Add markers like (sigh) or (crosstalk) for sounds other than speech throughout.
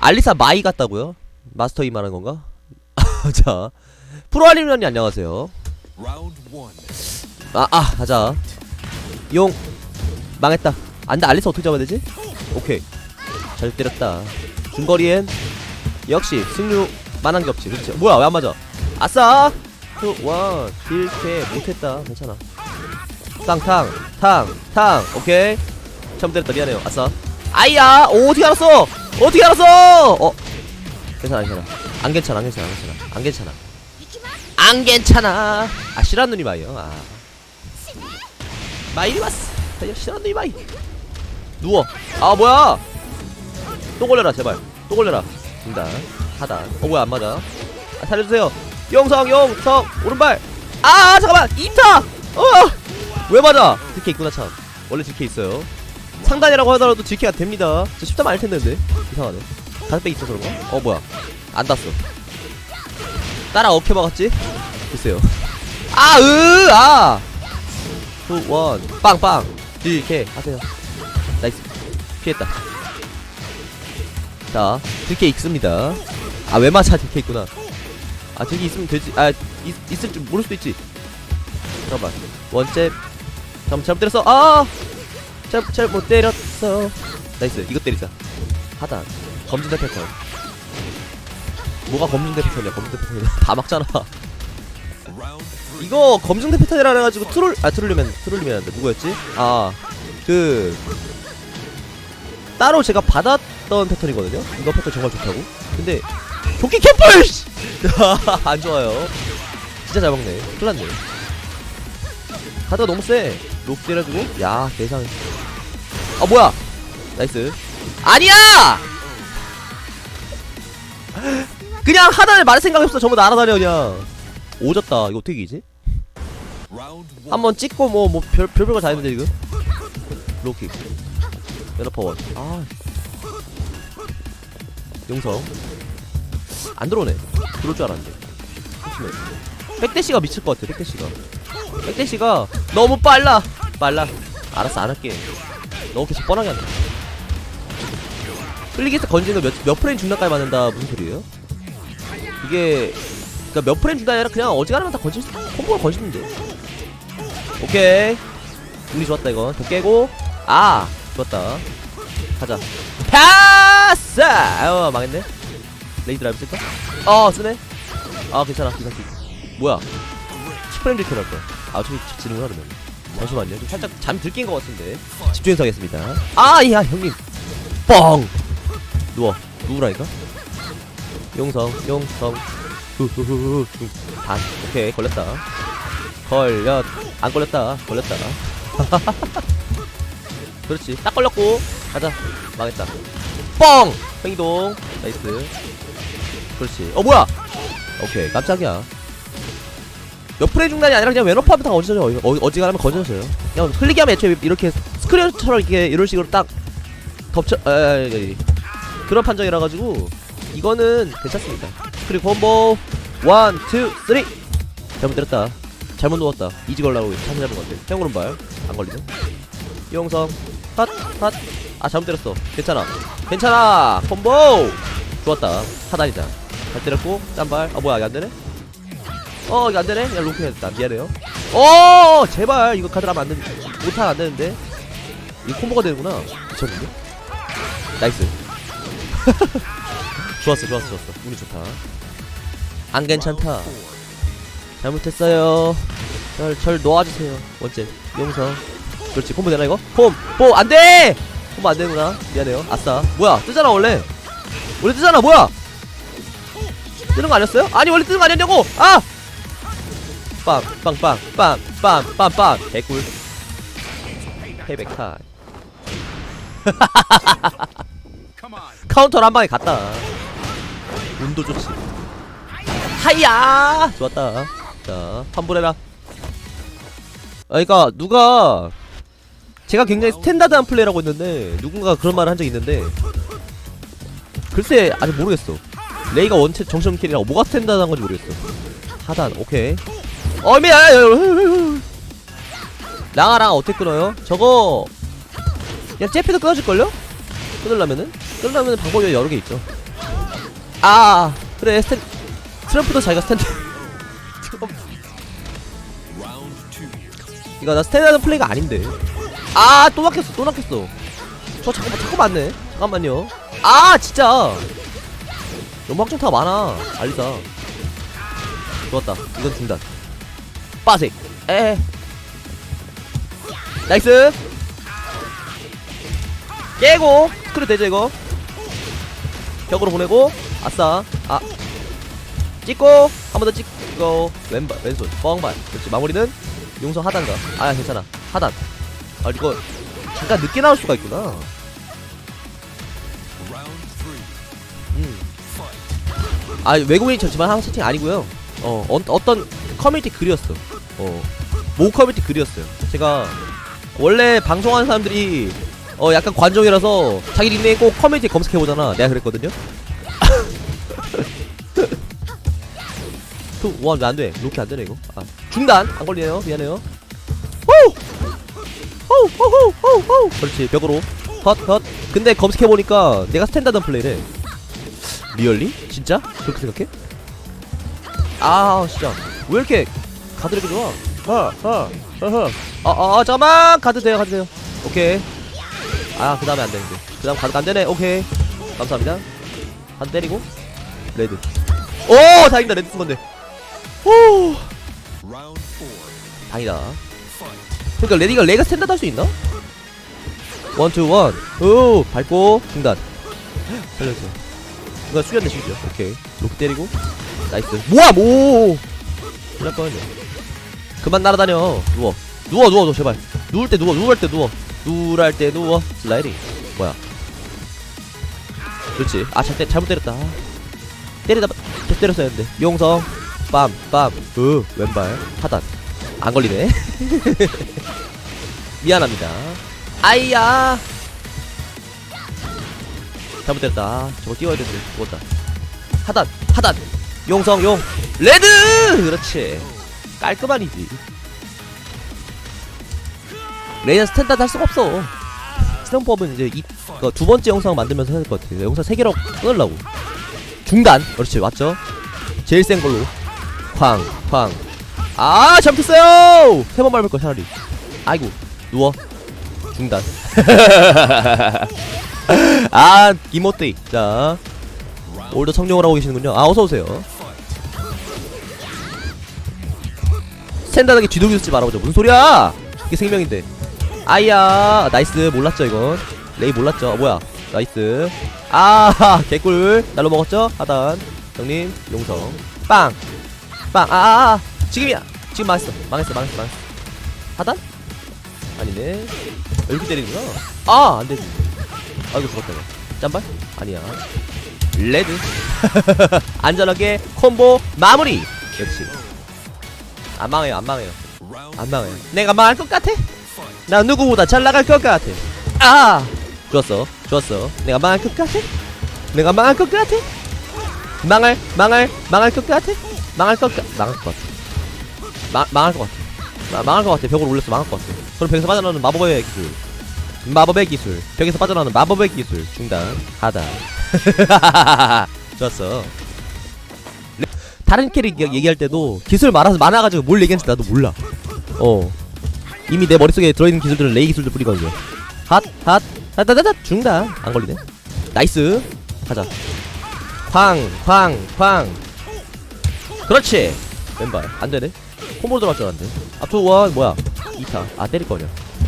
알리사 마이 같다고요? 마스터 이 말하는 건가? (laughs) 자 프로알림런이 안녕하세요. 아, 아, 가자. 용. 망했다. 안 돼, 알리스 어떻게 잡아야 되지? 오케이. 잘 때렸다. 중거리엔 역시 승류 만한 게 없지. 그렇지. 뭐야, 왜 안 맞아? 아싸! 투, 원, 딜캐 못했다. 괜찮아. 쌍탕, 탕, 탕. 오케이. 잘못 때렸다. 미안해요. 아싸. 아이야! 오, 어떻게 알았어? 어떻게 알았어? 어. 괜찮아, 괜찮아. 안 괜찮아, 안 괜찮아, 안 괜찮아. 안 괜찮아. 아, 싫어하는 눈이 마이요. 아. 왔어. 야, 싫어하는 눈이 마이. 누워. 아, 뭐야? 또 걸려라, 제발. 또 걸려라. 중단. 하단. 어, 뭐야, 안 맞아. 아, 살려주세요. 영성, 영성, 오른발. 아, 잠깐만. 임타! 어! 왜 맞아? DK 있구나, 참. 원래 DK 있어요. 상단이라고 하더라도 DK가 됩니다. 저 십자만 알 텐데. 이상하네. 다섯 배 있어서 그런가? 어, 뭐야. 안 닿았어. 따라 어케 박았지? 글쎄요. 아, 으, 아! 투, 원, 빵빵. 딜캐 하세요. 나이스. 피했다. 자, 딜캐 있습니다. 아, 왜 맞아? 딜캐 있구나. 아, 저기 있으면 되지. 아, 있, 있을 줄 모를 수도 있지. 잠깐만. 원잽. 잠, 잘못 때렸어. 아! 잘, 잘못 때렸어. 나이스. 이거 때리자. 하단. 검진대 패턴. 뭐가 검증대 패턴이야 검증대 패턴이야 (laughs) 다 막잖아. 이거 검증대 패턴이라 해가지고 트롤 아 트롤리면 트롤리면한데 누구였지? 아 그 따로 제가 받았던 패턴이거든요 이거 패턴 정말 좋다고 근데 조끼 캠플 씨! (laughs) 안 좋아요 진짜 잘 먹네 큰일 났네 가드가 너무 세 록 때려주고. 야 대상. 아 뭐야? 나이스. 아니야! 그냥 하단을 말할 생각이 없어. 전부 날아다녀 그냥. 오졌다. 이거 어떻게 one. 한번 찍고 뭐 뭐 별 별별 거다 했는데 지금? 로킥. 연어퍼원 아. 용성. 안 들어오네. 들어올 줄 알았는데. 백대시가 미칠 것 같아 백대시가. 백대시가 너무 빨라 빨라. 알았어 안 할게. 너무 계속 뻔하게 한다 클릭에서 건지는 몇, 몇 프레임 중단까지 맞는다 무슨 소리예요? 이게 그니까 몇 프레임 중단이 아니라 그냥 어지간하면 다 건질 수 콤보를 건지는데. 오케이. 운이 좋았다 이거 더 깨고. 아 좋았다. 가자. 패스! 아유 망했네. 레이 드 라이브 쓸까? 어 쓰네. 아 괜찮아. 괜찮지 뭐야? 10프레임 딜 켜할 거야. 아 저기 지는구나 그러면 잠시만요 좀 살짝 잠 들낀 것 같은데. 집중해서 하겠습니다. 아 야 형님. 뻥! 누워. 누우라니까? 용성 용성. 후후후후 단. 오케이 걸렸다. 걸렸 안 걸렸다. 걸렸다. (laughs) 그렇지. 딱 걸렸고. 가자. 망했다. 뻥! 횡이동. 나이스. 그렇지. 어 뭐야? 오케이 깜짝이야 몇 프레임 중단이 아니라 그냥 왼오프하면 다 어지러져. 어, 어지간하면 건져져요. 그냥 흘리게 하면 애초에 이렇게 스크린처럼 이렇게 이런 식으로 딱 덮쳐 에, 에, 에, 에. 그런 판정이라 가지고 이거는 괜찮습니다. 그리고 콤보 원, 투, 쓰리. 잘못 때렸다. 잘못 누웠다. 이지 걸라고 자세 잡은 것 같아. 형 오른발 안 걸리네 용성. 핫 핫 아 잘못 때렸어. 괜찮아. 괜찮아. 콤보! 좋았다. 하단이다. 잘 때렸고 딴발. 아 뭐야 이게 안되네 어 이거 안되네? 그냥 로킹 했다 미안해요. 어 제발 이거 카드 하면 안되는 못하면 안되는데. 이거 콤보가 되는구나. 미쳤는데? 나이스. (laughs) 좋았어 좋았어 좋았어. 운이 좋다. 안 괜찮다. 잘못했어요. 절, 절 놓아주세요. 원째 용성 그렇지 콤보 되나 이거? 콤 보 안돼! 콤보 안되는구나. 미안해요. 아싸. 뭐야 뜨잖아 원래. 원래 뜨잖아 뭐야? 뜨는 거 아니었어요? 아니 원래 뜨는 거 아니었냐고! 아 빵, 빵, 빵, 빵, 빵, 빵, 빵, 개꿀. 페이백 타임. (laughs) 카운터를 한 방에 갔다. 운도 좋지. 하이야! 좋았다. 자 환불해라. 아 그니까 누가 제가 굉장히 스탠다드한 플레이라고 했는데 누군가 그런 말을 한적 있는데 글쎄 아직 모르겠어. 레이가 원체 정신 캐리라고 뭐가 스탠다드한 건지 모르겠어. 하단 오케이. 어미야! 랑아랑 어떻게 끊어요? 저거, 그냥 잽피도 끊어질걸요? 끊으려면은? 끊으려면 방법이 여러 개 있죠. 아 그래 스탠 트럼프도 자기가 스탠드. (laughs) 이거 나 스탠다드 플레이가 아닌데 아 또 막혔어 또 막혔어 저 잠깐만 자꾸 맞네 잠깐만요 아 진짜 너무 확정타가 많아 알리자 좋았다 이건 중단 빠색 에 나이스. 깨고. 스크류 되죠 이거. 벽으로 보내고. 아싸. 아. 찍고. 한 번 더 찍고. 왼발 왼손. 뻥발. 그렇지 마무리는 용서 하단가. 아 괜찮아. 하단. 아 이거 잠깐 늦게 나올 수가 있구나. 음. 아 외국인이 쳤지만 한국 채팅 아니고요. 어, 어 어떤 커뮤니티 글이었어 어 모 커뮤니티 글이었어요 제가 원래 방송하는 사람들이 어 약간 관종이라서 자기 닉네임 꼭 커뮤니티 검색해보잖아 내가 그랬거든요 투, 원, 왜안 돼? 이렇게 안 되네, 이거. 아, 중단! 안 걸리네요. 미안해요. 호! 호! 호! 호! 호! 호! 그렇지, 벽으로. 헛, 헛. 근데 검색해보니까 내가 스탠다드 플레이래. 리얼리? 진짜? 그렇게 생각해? 아, 진짜. 왜 이렇게 가드 이렇게 좋아? 하, 하. 아, 아, 아, 잠깐만! 가드 돼요, 가드 돼요. 오케이. 아, 그 다음에 안 되는데. 그 다음 가드가 안 되네. 오케이. 감사합니다. 한 때리고. 레드. 오! 다행이다, 레드 쓴 건데. 오! 다행이다. 그러니까 레디가 레가 스탠다드 할 수 있나? 원투 원. 오 밟고 중단. 살려줘. 이거 수련돼 수련. 오케이. 로크 때리고. 나이스. 뭐야 뭐? 그럴 거였네. 그만 날아다녀. 누워. 누워 누워 누워 제발. 누울 때 누워 누울 때 누워. 누울 때 누워. 슬라이딩. 뭐야? 그렇지. 아 잘때 잘못 때렸다. 때리다 때 때렸어야 했는데. 용성. 빰 빰. 으 왼발 하단. 안 걸리네. (laughs) 미안합니다. 아이야. 잘못됐다. 아, 저거 띄워야 되는데 죽었다. 하단, 하단. 용성, 용. 레드! 그렇지. 깔끔하니지. 레이나 스탠다드 할 수가 없어. 스탠법은 이제 이, 그두 번째 영상 만들면서 해야 될 것 같아. 영상 세 개로 끊으려고. 중단. 그렇지, 맞죠? 제일 센 걸로. 쾅, 쾅. 아, 잘못했어요! 세 번 밟을 거 차라리. 아이고, 누워. 중단. (laughs) 아, 이모띠. 자, 오늘도 성령을 하고 계시는군요. 아, 어서오세요. 스탠다드하게 뒤돌기 쓰지 말아보죠. 무슨 소리야! 이게 생명인데. 아이야, 나이스. 몰랐죠, 이건. 레이 몰랐죠. 어, 뭐야. 나이스. 아, (laughs) 개꿀. 날로 먹었죠? 하단. 형님, 용성. 빵! 빵! 아, 아, 아. 지금이야! 지금 망했어. 망했어, 망했어, 망했어. 하단? 아니네. 이렇게 때리는구나. 아, 안 되지. 아이고, 죽었다, 이거. 짠발? 아니야. 레드. (laughs) 안전하게 콤보 마무리! 그렇지. 안 망해요, 안 망해요. 안 망해요. 내가 망할 것 같아? 나 누구보다 잘 나갈 것 같아. 아! 좋았어, 좋았어. 내가 망할 것 같아? 내가 망할 것 같아? 망할, 망할, 망할 것 같아? 망할 것 같, 망할 것 같아. 마, 망할 것 같아. 마, 망할 것 같아. 벽으로 올렸어, 망할 것 같아. 그럼 벽에서 빠져나오는 마법의 기술. 마법의 기술. 벽에서 빠져나오는 마법의 기술. 중단, 하단. (laughs) 좋았어. 레- 다른 캐릭 얘기- 얘기할 때도 기술 많아서 많아가지고 뭘 얘기하는지 나도 몰라. 어. 이미 내 머릿속에 들어있는 기술들은 레이 기술들 뿐이거든요. 핫, 핫, 핫핫핫 중단. 안 걸리네. 나이스. 가자. 쾅, 쾅, 쾅. 그렇지. 왼발. 안 되네. 콤보로 들어갈 줄 알았는데. 앞쪽 원, 뭐야. 2타. 아, 때릴 거냐.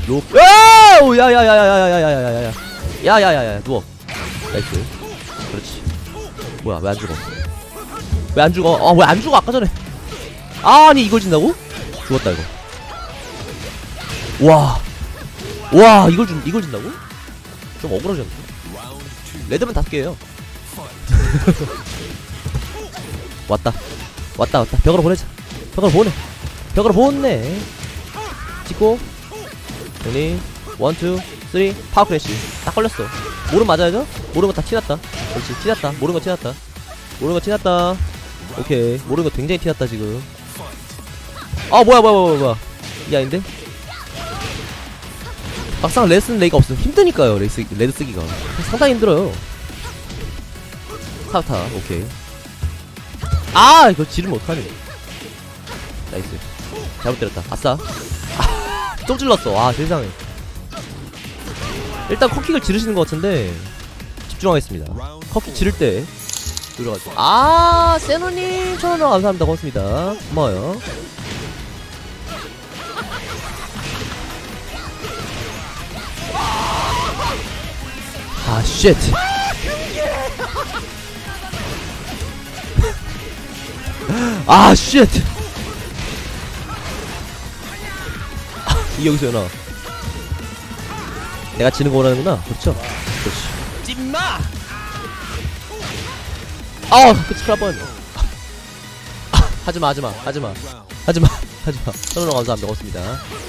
로. 야우! 야야야야야야야야야야. 야야야야. 누워. 나이스. 그렇지. 뭐야, 왜 안 죽어? 왜 안 죽어? 아, 왜 안 죽어? 아까 전에. 아니, 이걸 진다고? 죽었다, 이거. 와. 와, 이걸 준, 이걸 진다고? 좀 억울하지 않나? 레드만 다섯 개예요. (laughs) 왔다. 왔다, 왔다. 벽으로 보내자. 벽으로 보내. 벽으로 보내. 찍고. 형님. 원, 투, 쓰리. 파워 크래쉬. 딱 걸렸어. 모름 맞아야죠? 모르는 거다 티났다. 그렇지. 티났다. 모르는 거 티났다. 모르는 거 티났다. 오케이. 모르는 거 굉장히 티났다, 지금. 아, 뭐야, 뭐야, 뭐야, 뭐야. 이게 아닌데? 막상 쓰는 레이가 없으면 힘드니까요, 쓰, 레드 쓰기가. 상당히 힘들어요. 타타 오케이 아 이거 지르면 어떡하니 나이스 잘못 때렸다 아싸 아, (laughs) 좀 찔렀어 아 세상에 일단 커킥을 지르시는 것 같은데 집중하겠습니다 커킥. 지를 때 들어가죠. 아 세노님 천원으로 감사합니다. 고맙습니다. 고마워요. 아 쉣. (laughs) 아 쉣. 아, (laughs) 이 여기서 연아 내가 지는 거 원하는구나. 그렇죠? 그렇지. 찐마 아 그치 크라번 하지마 하지마 하지마. 하지마 (laughs) 하지마. 선언로 감사합니다 고맙습니다.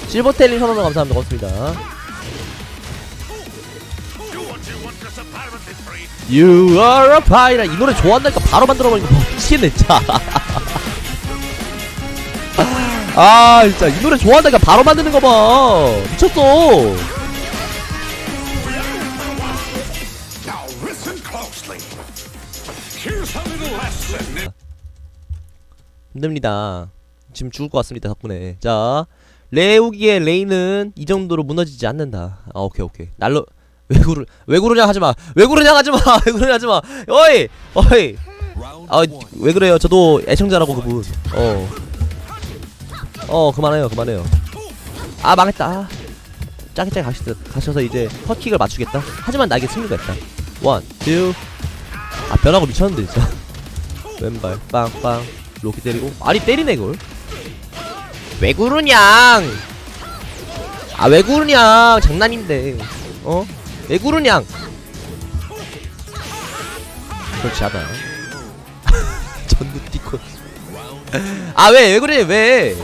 실버텔님 선언로 감사합니다 고맙습니다. You are a pirate. 이 노래 좋아한다니까 바로 만들어버리니까 뭐 미치겠네 진짜. (laughs) 아 진짜. 이 노래 좋아한다니까 바로 만드는 거봐. 미쳤어 힘듭니다. 지금 죽을 것 같습니다 덕분에. 자 레우기의 레이는 이 정도로 무너지지 않는다. 아 오케이 오케이. 날로 왜 그러 왜 그러냐 하지 마. 왜 그러냐 하지 마. (laughs) 왜 그러냐 하지 마. 어이 어이. Round 아. 왜 그래요? 저도 애청자라고 그분. 어. 어 그만해요 그만해요. 아 망했다. 짜게 짜게 가시, 가셔서 이제 컷킥을 맞추겠다. 하지만 나에게 승리가 있다. 원투아 변하고 미쳤는데 진짜. (laughs) 왼발 빵빵 로키 때리고. 아니 때리네 이걸. 왜 그러냐 아왜 그러냐 장난인데. 어? 왜 그러냐 그렇지 않아 전부 뛰고 아왜 왜 그래 왜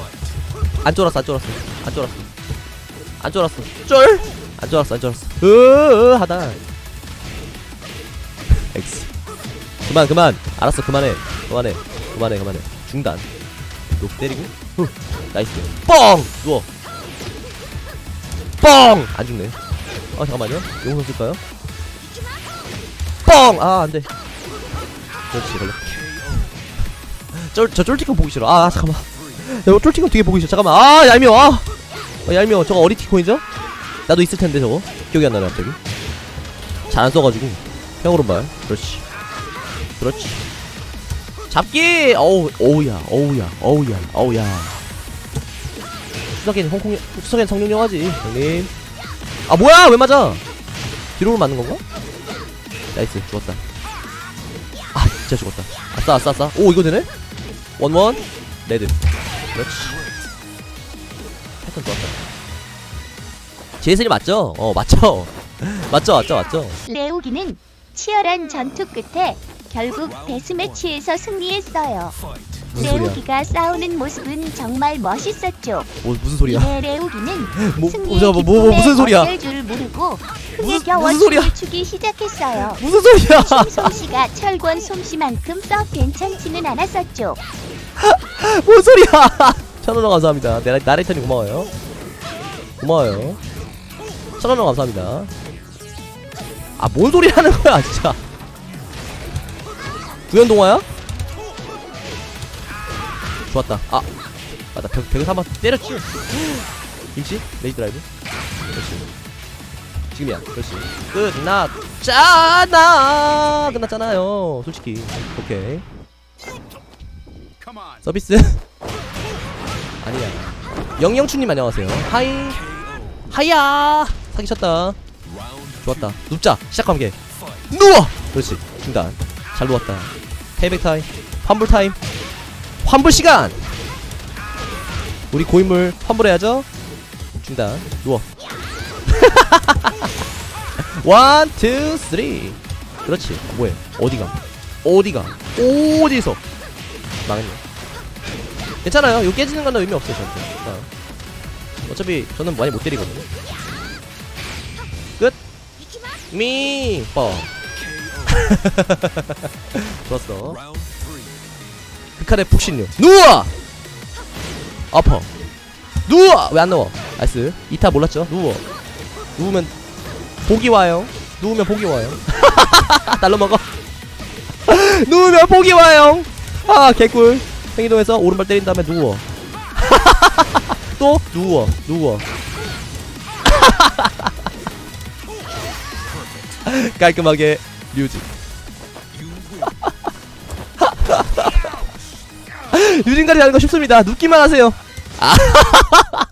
안 쫄았어 안 쫄았어. 안 쫄았어. 안 쫄았어. 쫄 안 쫄았어 안 쫄았어. 으으 하다. (laughs) X. 그만 그만. 알았어 그만해. 그만해 그만해 그만해. 중단. 녹 때리고. 후. 나이스. 뻥! 누워. 뻥 안 죽네. 아 잠깐만요. 용선 쓸까요? 뻥 아 안 돼. 그렇지 걸렸 저, 저 쫄티콘 보기 싫어. 아 잠깐만. 야, 쫄티콘 되게 보기 싫어. 잠깐만. 아 얄미워. 아. 어, 얄미워. 저거 어리티콘이죠? 나도 있을 텐데 저거. 기억이 안 나네 갑자기. 잘 안 써가지고. 형 오른발. 그렇지. 그렇지 잡기! 어우 어우야 어우야 어우야 어우야. 수석엔 홍콩 수석엔 성룡 영화지 형님. 아 뭐야? 왜 맞아? 뒤로 맞는 건가? 나이스 죽었다. 아 진짜 죽었다. 아싸 아싸 아싸. 오 이거 되네? 원원. 레드. 그렇지. 패턴 좋았다. 제이슨이 맞죠? 어 맞죠? (laughs) 맞죠 맞죠 맞죠? 레오기는 치열한 전투 끝에 결국 데스매치에서 승리했어요. Fight. 무슨 소리야 레오기가 싸우는 모습은 정말 멋있었죠. 뭐 무슨 소리야 이내 레오기는 (laughs) 뭐, 승리의 뭐, 뭐, 뭐, 기쁨에 무슨 소리야 어쩔 줄 모르고 흥에 무슨- 겨워 무슨 소리야? 춤을 추기 시작했어요. 무슨 소리야 솜씨가 철권 솜씨만큼 썩 괜찮지는 않았었죠. (laughs) 뭔 소리야 천원원 감사합니다 나레, 나레이터님 고마워요 고마워요 천원원 감사합니다 아 뭔 소리 하는 거야 진짜 구연동화야? 좋았다 아 맞다 벽, 벽에서 한번 때렸지 김치? 레이 드라이브 그렇지 지금이야 그렇지 끝났잖아 끝났잖아요 솔직히 오케이. 서비스? (laughs) 아니야. 영영춘님 안녕하세요. 하이. 하이야. 사기쳤다. 좋았다. 눕자. fight. 누워. 그렇지. 중단. 잘 누웠다. 페이백 타임. 환불 타임. 환불 시간. 우리 고인물 환불해야죠. 중단. 누워. 원, 투, 쓰리. 그렇지. 뭐해? 어디가? 어디가? 어디서? 망했네. 괜찮아요. 이거 깨지는 건 의미 없어요, 저한테. 자. 어차피 저는 많이 못 때리거든요. 끝. 미. 뻥. (laughs) 좋았어. Round three. 극한의 폭신류. 누워. 아파. 누워. 왜 안 누워? 나이스. 이타 몰랐죠? 누워. 누우면 복이 와요. 누우면 복이 와요. (laughs) 날로 먹어. (laughs) 누우면 복이 와요 아 개꿀 행이동에서 오른발 때린 다음에 누워 또 누워 누워 깔끔하게 뮤직. 유진까지 가는 거 쉽습니다. 눕기만 하세요. 아 (laughs)